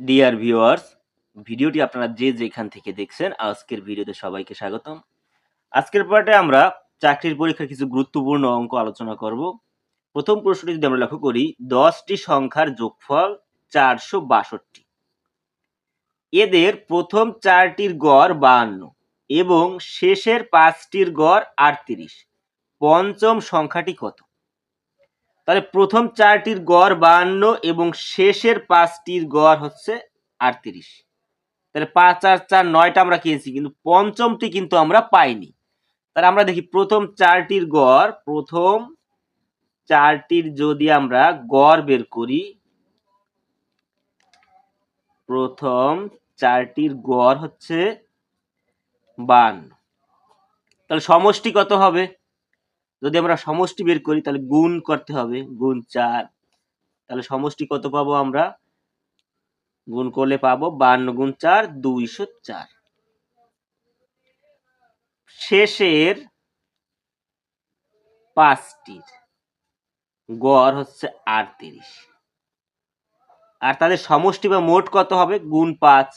Dear viewers ভিডিওটি আপনারা যে যেখান থেকে দেখছেন, আজকের ভিডিওতে সবাইকে স্বাগতম। আজকের পার্টে আমরা চাকরির পরীক্ষার কিছু গুরুত্বপূর্ণ অঙ্ক আলোচনা করব। প্রথম প্রশ্নটি যদি আমরা লক্ষ্য করি, দশটি সংখ্যার যোগফল চারশো বাষট্টি। এদের প্রথম চারটির গড় বাহান্ন এবং শেষের পাঁচটির গড় আটত্রিশ। পঞ্চম সংখ্যাটি কত? তাহলে প্রথম চারটির গড় বাহান্ন এবং শেষের পাঁচটির গড় হচ্ছে আটত্রিশ। তাহলে পাঁচ আর চার, নয়টা আমরা কিনেছি, কিন্তু পঞ্চমটি কিন্তু আমরা পাইনি। তাহলে আমরা দেখি প্রথম চারটির গড়, প্রথম চারটির যদি আমরা গড় বের করি, প্রথম চারটির গড় হচ্ছে বান্ন তাহলে সমষ্টি কত হবে? যদি আমরা সমষ্টি বের করি, তাহলে গুণ করতে হবে, গুণ চার। তাহলে সমষ্টি কত পাবো আমরা? গুণ করলে পাবো বান্ন গুণ চার, দুইশো চার। শেষের পাঁচটির গড় হচ্ছে আটত্রিশ। আর তাদের সমষ্টি বা মোট কত হবে? গুণ পাঁচ।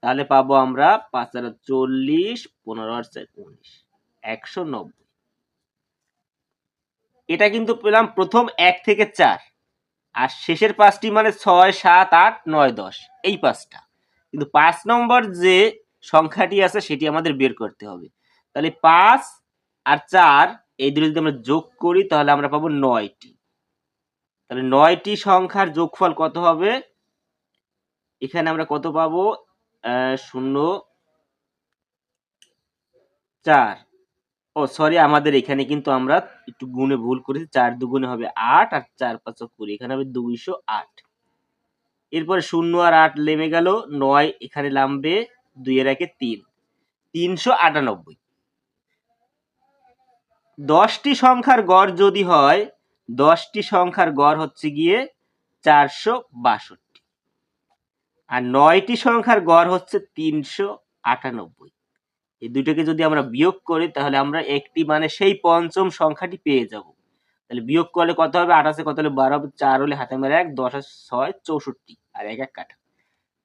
তাহলে পাবো আমরা পাঁচ আর চল্লিশ, পনেরো আর উনিশ। একশো নব্বই। এটা কিন্তু পেলাম প্রথম এক থেকে চার। আর শেষের পাঁচটি মানে ছয়, সাত, আট, নয়, দশ। এই পাঁচটা। কিন্তু পাঁচ নম্বর যে সংখ্যাটি আছে, সেটি আমাদের বের করতে হবে। তাহলে পাঁচ আর চার, এই দুটো যদি আমরা যোগ করি, তাহলে আমরা পাবো নয়টি। তাহলে নয়টি সংখ্যার যোগফল কত হবে? এখানে আমরা কত পাবো? শূন্য, চার। ও সরি আমাদের এখানে কিন্তু আমরা একটু গুণে ভুল করেছি। চার দুগুণে হবে আট আর চার পাঁচ কুড়ি, এখানে হবে দুইশো আট। এরপরে শূন্য আর আট নেমে গেল, নয় এখানে নামবে দুই এর একে তিন, তিনশো আটানব্বই। দশটি সংখ্যার গড় যদি হয়, দশটি সংখ্যার গড় হচ্ছে গিয়ে চারশো বাষট্টি। আর নয়টি সংখ্যার গড় হচ্ছে তিনশো আটানব্বই। এই দুটোকে যদি আমরা বিয়োগ করি, তাহলে আমরা একটি মানে সেই পঞ্চম সংখ্যাটি পেয়ে যাব। তাহলে বিয়োগ করলে কত হবে? আঠাশে কত হলে বারো চার হলে হাতে মেরে এক, দশ ছয় চৌষট্টি। আর এক এক কাটা।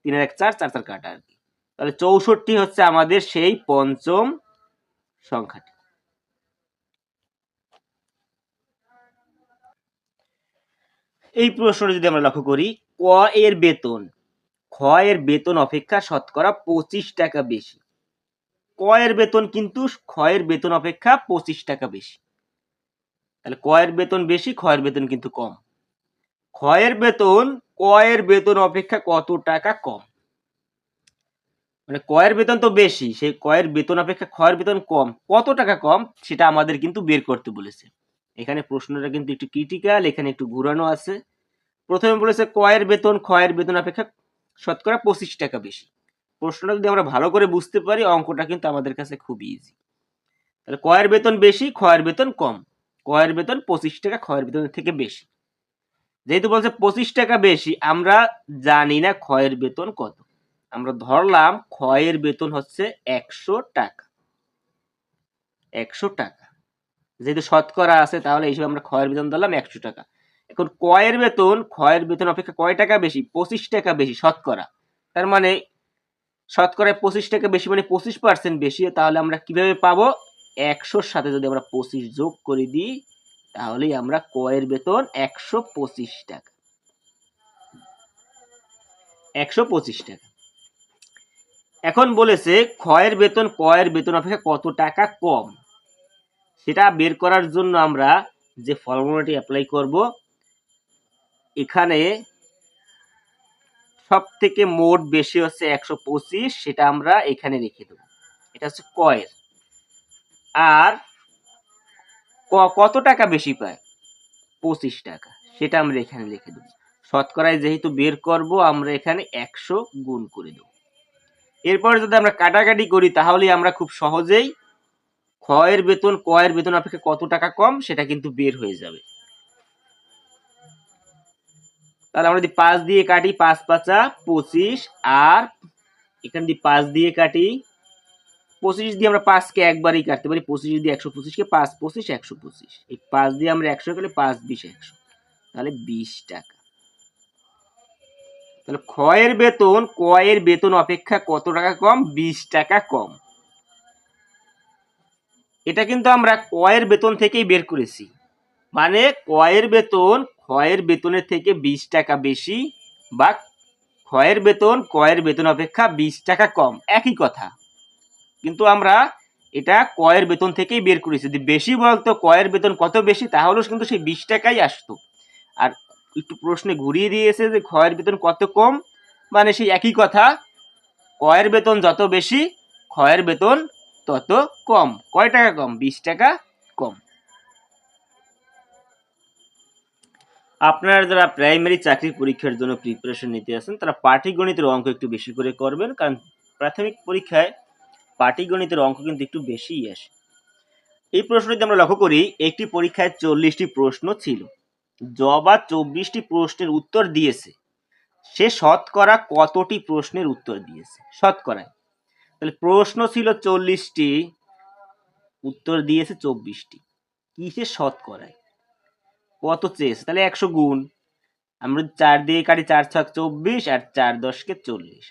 তিন এক চার চার চার কাটা আর কি। তাহলে চৌষট্টি হচ্ছে আমাদের সেই পঞ্চম সংখ্যাটি। এই প্রশ্নটা যদি আমরা লক্ষ্য করি, ক এর বেতন, খ এর বেতন অপেক্ষা শতকরা পঁচিশ টাকা বেশি। ক এর বেতন কিন্তু ক্ষয়ের বেতন অপেক্ষা পঁচিশ টাকা বেশি। তাহলে কয়ের বেতন বেশি, ক্ষয়ের বেতন কিন্তু কম। ক্ষয়ের বেতন, কয়ের বেতন অপেক্ষা কত টাকা কম? মানে কয়ের বেতন তো বেশি, সেই কয়ের বেতন অপেক্ষা ক্ষয়ের বেতন কম। কত টাকা কম? সেটা আমাদের কিন্তু বের করতে বলেছে। এখানে প্রশ্নটা কিন্তু একটু ক্রিটিক্যাল এখানে একটু ঘুরানো আছে। প্রথমে বলেছে কয়ের বেতন, ক্ষয়ের বেতন অপেক্ষা শতকরা পঁচিশ টাকা বেশি। প্রশ্নটা যদি আমরা ভালো করে বুঝতে পারি, অঙ্কটা কিন্তু আমাদের কাছে খুব ইজি তাহলে কয়ের বেতন বেশি, ক্ষয়ের বেতন কম। কয়ের বেতন পঁচিশ টাকা, ক্ষয়ের বেতন থেকে বেশি। যেহেতু বলছে পঁচিশ টাকা বেশি, আমরা জানি না ক্ষয়ের বেতন কত। আমরা ধরলাম ক্ষয়ের বেতন হচ্ছে একশো টাকা। একশো টাকা। যেহেতু শতকরা আছে, তাহলে এই হিসেবে আমরা ক্ষয়ের বেতন ধরলাম একশো টাকা। এখন কয়ের বেতন, ক্ষয়ের বেতন অপেক্ষা কয় টাকা বেশি? পঁচিশ টাকা বেশি, শতকরা। তার মানে শতকরা পঁচিশ টাকা বেশি মানে পঁচিশ পার্সেন্ট বেশি, তাহলে আমরা কীভাবে পাবো? একশোর সাথে যদি আমরা পঁচিশ যোগ করে দিই, তাহলেই আমরা কয়ের বেতন একশো পঁচিশ টাকা। একশো পঁচিশ টাকা। এখন বলেছে ক্ষয়ের বেতন, কয়ের বেতন অপেক্ষা কত টাকা কম? সেটা বের করার জন্য আমরা যে ফর্মুলাটি অ্যাপ্লাই করব, এখানে সব থেকে মোট বেশি হচ্ছে একশো পঁচিশ, সেটা আমরা এখানে রেখে দেবো। এটা হচ্ছে কয়ের। আর কত টাকা বেশি পায়? পঁচিশ টাকা, সেটা আমরা এখানে লিখে দেবো। শতকরায় যেহেতু বের করব, আমরা এখানে একশো গুণ করে দেবো। এরপরে যদি আমরা কাটাকাটি করি, তাহলে আমরা খুব সহজেই ক্ষয়ের বেতন কয়ের বেতন অপেক্ষা কত টাকা কম, সেটা কিন্তু বের হয়ে যাবে। তাহলে আমরা যদি পাঁচ দিয়ে কাটি, পাঁচ পাঁচা, পঁচিশ, আর এখান দিয়ে পাঁচ দিয়ে কাটি, পঁচিশ দিয়ে আমরা পাঁচকে একবারই কাটতে পারি। পঁচিশ দিয়ে একশো পঁচিশকে পাঁচ পঁচিশ, একশো পঁচিশ। এই পাঁচ দিয়ে আমরা একশো গেলে পাঁচ বিশ একশো। তাহলে বিশ টাকা। তাহলে ক্ষয়ের বেতন, কয়ের বেতন অপেক্ষা কত টাকা কম? বিশ টাকা কম। এটা কিন্তু আমরা কয়ের বেতন থেকেই বের করেছি। মানে কয়ের বেতন ক্ষয়ের বেতনের থেকে বিশ টাকা বেশি বা ক্ষয়ের বেতন, কয়ের বেতন অপেক্ষা বিশ টাকা কম। একই কথা। কিন্তু আমরা এটা কয়ের বেতন থেকেই বের করেছি। যদি বেশি বলতো কয়ের বেতন কত বেশি, তাহলেও কিন্তু সেই বিশ টাকাই আসতো। আর একটু প্রশ্নে ঘুরিয়ে দিয়েছে যে ক্ষয়ের বেতন কত কম মানে সেই একই কথা। কয়ের বেতন যত বেশি, ক্ষয়ের বেতন তত কম। কয় টাকা কম? বিশ টাকা আপনারা যারা প্রাইমারি চাকরির পরীক্ষার জন্য প্রিপারেশন নিতে আছেন, তারা পাটিগণিতের অঙ্ক একটু বেশি করে করবেন, কারণ প্রাথমিক পরীক্ষায় পাটিগণিতের অঙ্ক কিন্তু একটু বেশিই আসে। এই প্রশ্নটি আমরা লক্ষ্য করি, একটি পরীক্ষায় চল্লিশটি প্রশ্ন ছিল। জবা চব্বিশটি প্রশ্নের উত্তর দিয়েছে। সে শতকরা কতটি প্রশ্নের উত্তর দিয়েছে? শতকরায়। তাহলে প্রশ্ন ছিল চল্লিশটি, উত্তর দিয়েছে চব্বিশটি। কিসে শতকরায়? কত চেয়েছে? তাহলে একশো গুণ। আমরা চার দিয়ে কাটি চার ছক চব্বিশ আর চার দশকে চল্লিশ।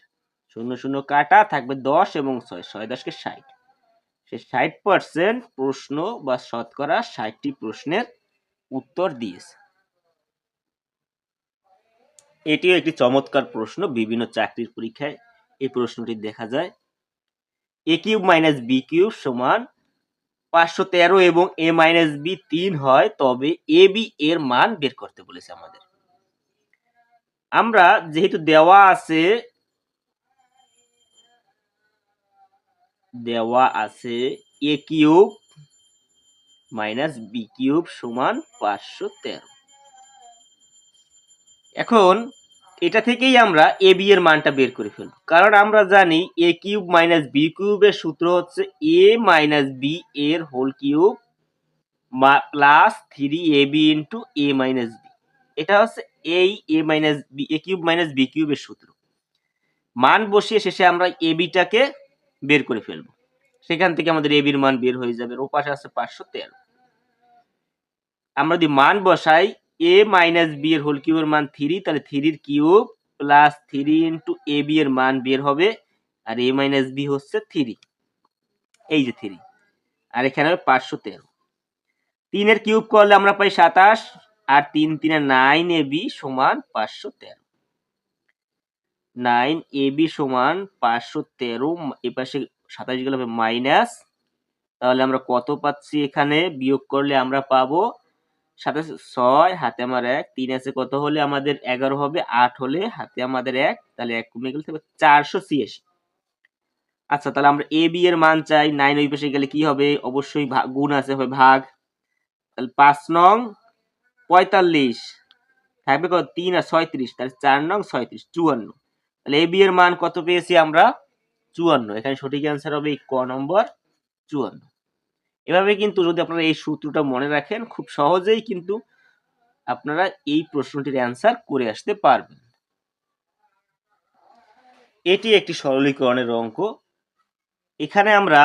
শূন্য শূন্য কাটা থাকবে দশ এবং ছয় ছয় দশকে ষাট। সে ষাট পার্সেন্ট প্রশ্ন বা শতকরা ষাটটি প্রশ্নের উত্তর দিয়েছে। এটিও একটি চমৎকার প্রশ্ন। বিভিন্ন চাকরির পরীক্ষায় এই প্রশ্নটি দেখা যায়। A cube minus B cube সমান পাঁচশো তেরো এবং এ মাইনাস বি তিন হয়, তবে এ বি এর মান বের করতে বলেছে আমাদের। আমরা যেহেতু দেওয়া আছে দেওয়া আছে A cube minus B cube সমান পাঁচশো তেরো। এখন এটা থেকেই আমরা এ বি এর মানটা বের করে ফেলব। কারণ আমরা জানি এ কিউব মাইনাস বি কিউবের সূত্র হচ্ছে এ মাইনাস বি এর whole cube plus three A B into A minus B. এটা হচ্ছে এই A minus B, A cube minus B কিউবের সূত্র। মান বসিয়ে শেষে আমরা এ বিটাকে বের করে ফেলব। সেখান থেকে আমাদের এ বির মান বের হয়ে যাবে। ও পাশে আছে পাঁচশো তেরো। আমরা যদি মান বসাই এ মাইনাস বি এর হোল কিউবের মান থ্রি তাহলে থ্রির cube plus three into A B এর মান বের হবে, আর এ মাইনাস বি হচ্ছে থ্রি এই যে থ্রি আর এখানে হবে পাঁচশো তেরো। তিনের কিউব করলে আমরা পাই সাতাশ, আর তিন তিনে নাইন এ বি সমান পাঁচশো তেরো। নাইন এ বি সমান পাঁচশো তেরো, এ পাশে সাতাশ গেলে হবে মাইনাস তাহলে আমরা কত পাচ্ছি এখানে? বিয়োগ করলে আমরা পাবো সাথে ছয়, হাতে আমার এক, তিন আছে কত হলে আমাদের এগারো হবে, আট হলে হাতে আমাদের এক, তাহলে এক কমে গেলে চারশো ছিয়াশি। আচ্ছা তাহলে আমরা এ, বি এর মান চাই, নাইন ওই পাশে গেলে কি হবে? অবশ্যই গুণ আছে, হবে ভাগ। তাহলে পাঁচ নং, পঁয়তাল্লিশ। থাকবে কত? তিন আর ছয়ত্রিশ, তাহলে চার নং, ছয়ত্রিশ, চুয়ান্ন। তাহলে এ, বি এর মান কত পেয়েছি আমরা? চুয়ান্ন। এখানে সঠিক অ্যান্সার হবে ক নম্বর, চুয়ান্ন। এভাবে কিন্তু যদি আপনারা এই সূত্রটা মনে রাখেন, খুব সহজেই কিন্তু আপনারা এই প্রশ্নটির অ্যান্সার করে আসতে পারবেন। এটি একটি সরলীকরণের অঙ্ক। এখানে আমরা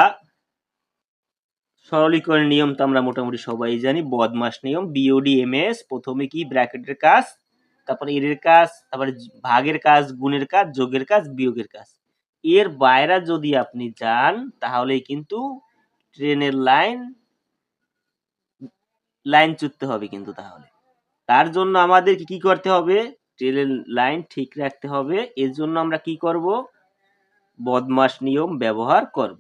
সরলীকরণের নিয়ম তো আমরা মোটামুটি সবাই জানি, বদমাস নিয়ম বিওডি এম এস প্রথমে কি, ব্র্যাকেটের কাজ, তারপরে এর কাজ, তারপরে ভাগের কাজ, গুণের কাজ, যোগের কাজ, বিয়োগের কাজ। এর বাইরে যদি আপনি যান, তাহলেই কিন্তু ট্রেনের লাইন লাইন চুটতে হবে কিন্তু তাহলে। তার জন্য আমাদের কি করতে হবে? ট্রেনের লাইন ঠিক রাখতে হবে। এর জন্য আমরা কি করব? বদমাস নিয়ম ব্যবহার করব।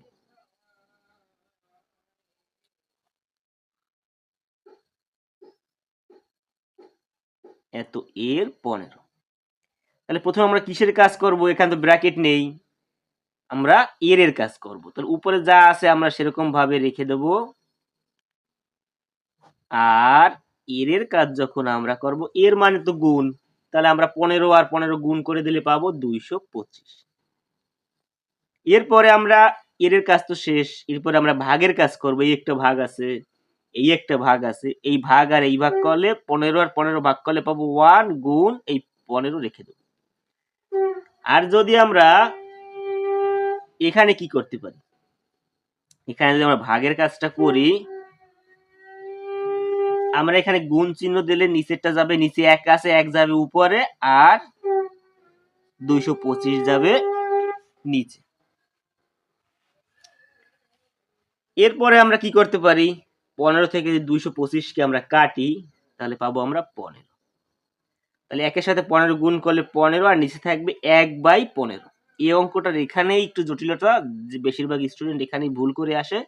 এত এর পনেরো। তাহলে প্রথমে আমরা কিসের কাজ করব? এখানে তো ব্র্যাকেট নেই। আমরা এর এর কাজ করব। তাহলে উপরে যা আছে আমরা সেরকম ভাবে রেখে দেব। আর এর এর কাজ যখন আমরা করব এর মানে তো গুণ। তাহলে আমরা পনেরো আর পনেরো গুণ করে দিলে পাবো দুইশো পঁচিশ। এরপরে আমরা এর এর কাজ তো শেষ। এরপরে আমরা ভাগের কাজ করব। এই একটা ভাগ আছে এই একটা ভাগ আছে। এই ভাগ আর এই ভাগ করলে পনেরো আর পনেরো ভাগ করলে পাবো ওয়ান গুণ এই পনেরো রেখে দেবো। আর যদি আমরা এখানে কি করতে পারি? এখানে যদি আমরা ভাগের কাজটা করি, আমরা এখানে গুণ চিহ্ন দিলে নিচেরটা যাবে, নিচে এক আছে, এক যাবে উপরে, আর দুইশো পঁচিশ যাবে নিচে। এরপরে আমরা কি করতে পারি? পনেরো থেকে দুইশো পঁচিশকে আমরা কাটি, তাহলে পাবো আমরা পনেরো। তাহলে একের সাথে পনেরো গুণ করলে পনেরো, আর নিচে থাকবে এক বাই পনেরো। এই অঙ্কটার এখানেই একটু জটিলতা, যে বেশিরভাগ স্টুডেন্ট এখানেই ভুল করে আসে।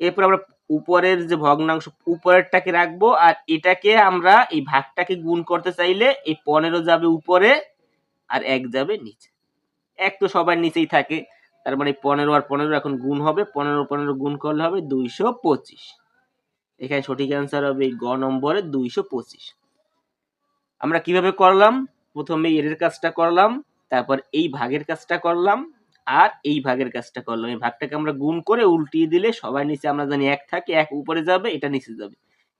এরপর আমরা উপরের যে ভগ্নাংশ, উপরেরটাকে রাখব, আর এটাকে আমরা এই ভাগটাকে গুণ করতে চাইলে এই পনেরো যাবে উপরে আর এক যাবে নিচে। এক তো সবার নিচেই থাকে, তার মানে পনেরো আর পনেরো এখন গুণ হবে, পনেরো পনেরো গুণ করলে হবে দুইশো পঁচিশ। এখানে সঠিক অ্যান্সার হবে গ নম্বরে দুইশো পঁচিশ। আমরা কীভাবে করলাম? প্রথমে এর কাজটা করলাম। তারপর এই ভাগের কাজটা করলাম, আর এই ভাগের কাজটা করলাম। এই ভাগটাকে আমরা গুণ করে উল্টিয়ে দিলে সবার নিচে আমরা জানি এক থাকে, এক উপরে যাবে, এটা নিচে যাবে।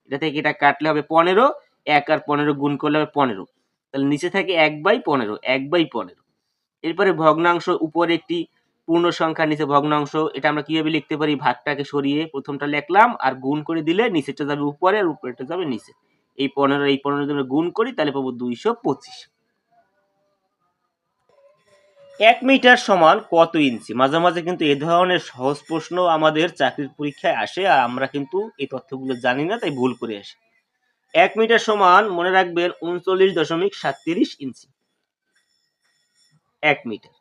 এটা থেকে এটা কাটলে হবে পনেরো, এক আর পনেরো গুণ করলে হবে পনেরো। তাহলে নিচে থাকে এক বাই পনেরো, এক বাই পনেরো। এরপরে ভগ্নাংশ উপরে একটি পূর্ণ সংখ্যা নিচে ভগ্নাংশ, এটা আমরা কীভাবে লিখতে পারি? ভাগটাকে সরিয়ে প্রথমটা লিখলাম, আর গুণ করে দিলে নিচেরটা যাবে উপরে আর উপরেটা যাবে নিচে। এই পনেরো এই পনেরো যদি আমরা গুণ করি, তাহলে পাবো দুইশো পঁচিশ। এক মিটার সমান কত ইঞ্চি? মাঝে মাঝে কিন্তু এ ধরনের সহজ প্রশ্ন আমাদের চাকরির পরীক্ষায় আসে আর আমরা কিন্তু এই তথ্যগুলো জানি না, তাই ভুল করে আসি। এক মিটার সমান, মনে রাখবেন, উনচল্লিশ দশমিক সাতত্রিশ ইঞ্চি। এক মিটার।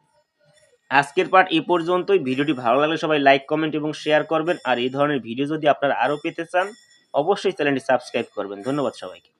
আজকের পার্ট এ পর্যন্তই। ভিডিওটি ভালো লাগলে সবাই লাইক, কমেন্ট এবং শেয়ার করবেন। আর এই ধরনের ভিডিও যদি আপনারা আরও পেতে চান, অবশ্যই চ্যানেলটি সাবস্ক্রাইব করবেন। ধন্যবাদ সবাইকে।